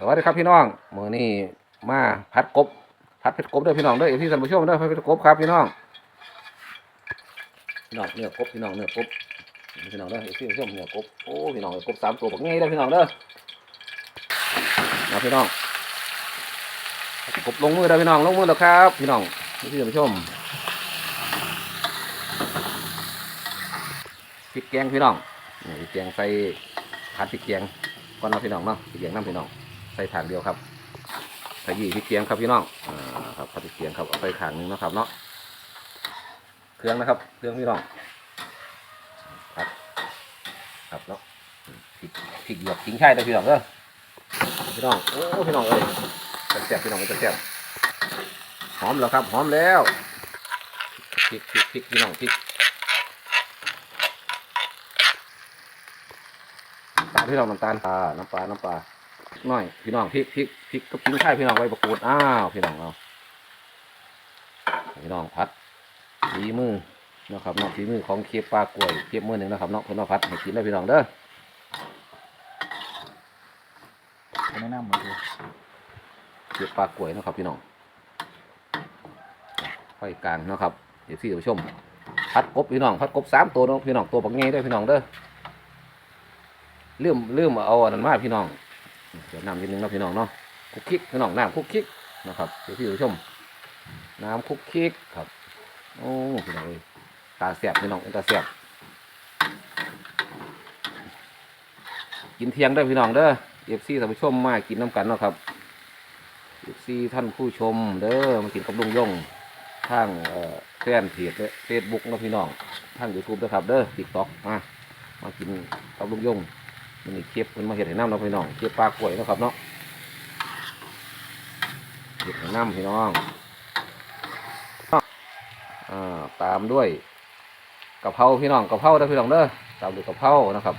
สวัสดีครับพี่น้องมือนี้มาพัดกบพัดเป็ดกบด้อพี่น้องด้อที่ท่านผู้ชมด้อพัดเป็ดกบครับพี่น้องพี่น้องเนื้อกบพี่น้องเนื้อกบพี่น้องเด้อที่ท่านผู้ชมเนื้อกบโอ้พี่น้องกบสามตัวแบักง่ายเด้อพี่น้องเด้อมาพี่น้องกบลงมือเด้อพี่น้องลงมือแล้วครับ พี่น้องที่ท่านผู้ชมพริกแกงพี่น้องนี่พริกแกงใส่ผัดพริกแกงก่อนเนาพี่น้องเนาะพริกเกียงน้ำพี่น้อง ส่ถางเดียวครับใส่ยี่พริกเกียงครับพี่น้องอ่าครับพริกเกียงครับเอาใส่ถางหนึงนะครับเนาะเครื่องนะครับเครื่องพี่น้องครับครับเนาะพริกพริกหยวกทิ้งใช่ายได้อพี่น้องเด้อพี่น้องโอ้พี่น้องเอ้ยจะแซ่บพี่น้องจะแซ่บหอมแล้วครับหอมแล้วพริกพริกพริกพี่น้องพริกน้ำตาลพี่น้องน้ำตาลปลาน้ำปลาน้ำปลา หน่อยพี่น้องพริกพริกพริกก็พริกไทยพี่น้องใบประกูดอ้าวพี่น้องเราพี่น้องพัดฝีมือนะครับเนาะฝีมือของเคียบปลากล้วยเคียบมือหนึ่งนะครับเนาะเพื่อนมาพัดให้กินได้พี่น้องเด้อแนะนำมาดูเคียบปลากล้วยนะครับพี่น้องไฟกลางเนาะครับเดี๋ยวพี่ผู้ชมพัดกบพี่น้องพัดกบสามตัวเนาะพี่น้องตัวปักเงี้ยด้วยพี่น้องเด้อเลื่อมเลื่อมเอาอันนั้นมาพี่น้อง เดี๋ยวน้ำนิดนึงนะพี่น้องเนาะคุกคิกพี่น้องน้ำคุกคิกนะครับเดี๋ยวพี่ผู้ชม น้ำคุกคิกครับโอ้พี่น้องเอ้ยตาแสบพี่น้องตาแสบกินเที่ยงได้พี่น้องเด้อเอฟซีท่านผู้ชมมากินน้ำกันเนาะครับเอฟซีท่านผู้ชมเด้อมากินกับลุงยงทางเออแฟนเพจเฟซบุ๊กนะพี่น้องทางยูทูบด้วยครับเด้อติ๊กต็อกมามากินกับลุงยง มันนี่เคียบมันมาเห็ดให้น้ำเนาะพี่น้องเคียบปลากล้วยนะครับเนาะเห็ดให้น้ำพี่น้องอ่าตามด้วยกะเพราพี่น้องกะเพราเด้อพี่น้องเด้อตามด้วยกะเพรานะครับ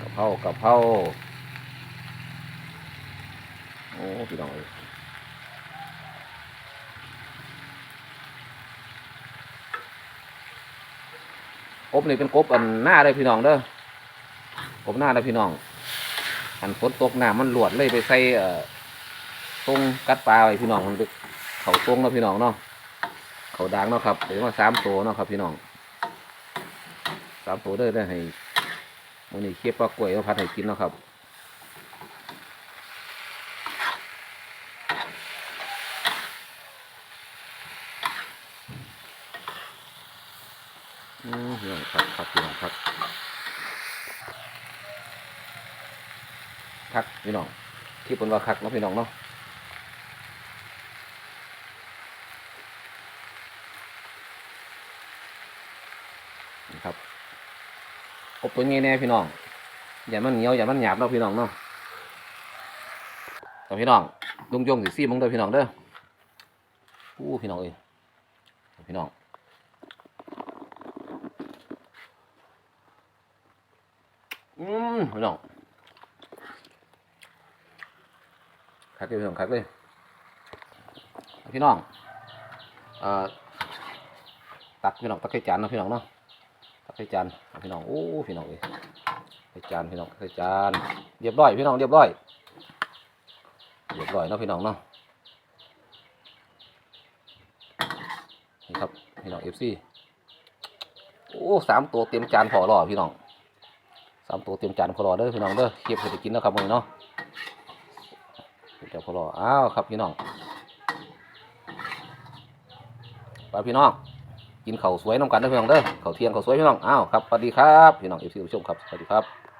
กะเพรากะเพราโอ้พี่น้องเอ้ยกบนี่เป็นกบอันหน้าเลยพี่น้องเด้อ ผมหน้าแล้วพี่น้อง อันฝนตกน้ำมันหลวดเลยไปใส่เอ่อตรงกัดปลาไว้พี่น้องมันไปเขาตรงแล้วพี่น้องเนาะเขาดังเนาะครับเดี๋ยวมาสามตัวเนาะครับ พี่น้องสามตัวเด้อได้ให้มันนี่เคียบปลากล้วยมาพัดให้กินเนาะครับอืมพี่น้องครับครับพี่น้องครับ คักพี่น้อง ที่เป็นว่าคักเนาะพี่น้องเนาะนะครับอบตัวนี้แน่พี่น้อง อย่ามันเหนียวอย่ามันหยาบเนาะพี่น้องเนาะแต่พี่น้องลุงยงสิซี่มึงเด้อพี่น้องเด้ออู้พี่น้องเอ้ยพี่น้องอืมพี่น้อง คักเลยพี่น้องคักเลย พี่น้องเอ่อตักพี่น้องตักใส่จานนะพี่น้องเนาะตักใส่จานพี่น้องโอ้พี่น้องเลยใส่จานพี่น้องใส่จานเรียบร้อยพี่น้องเรียบร้อยเรียบร้อยเนาะพี่น้องเนาะนี่ครับพี่น้องเอฟซีโอ้สามตัวเต็มจานพอรอพี่น้องสามตัวเต็มจานพอรอเด้อพี่น้องเด้อเก็บให้ได้กินนะครับมื้อนี้เนาะ เดี๋ยวพอรออ้าวครับพี่น้องไปพี่น้องกินเข่าสวยน้ำกันได้พี่น้องเด้อเข่าเทียงข้าสวยพี่น้องอ้าวครับสวัสดีครับพี่น้องเอฟซีผู้ชมครับสวัสดีครับ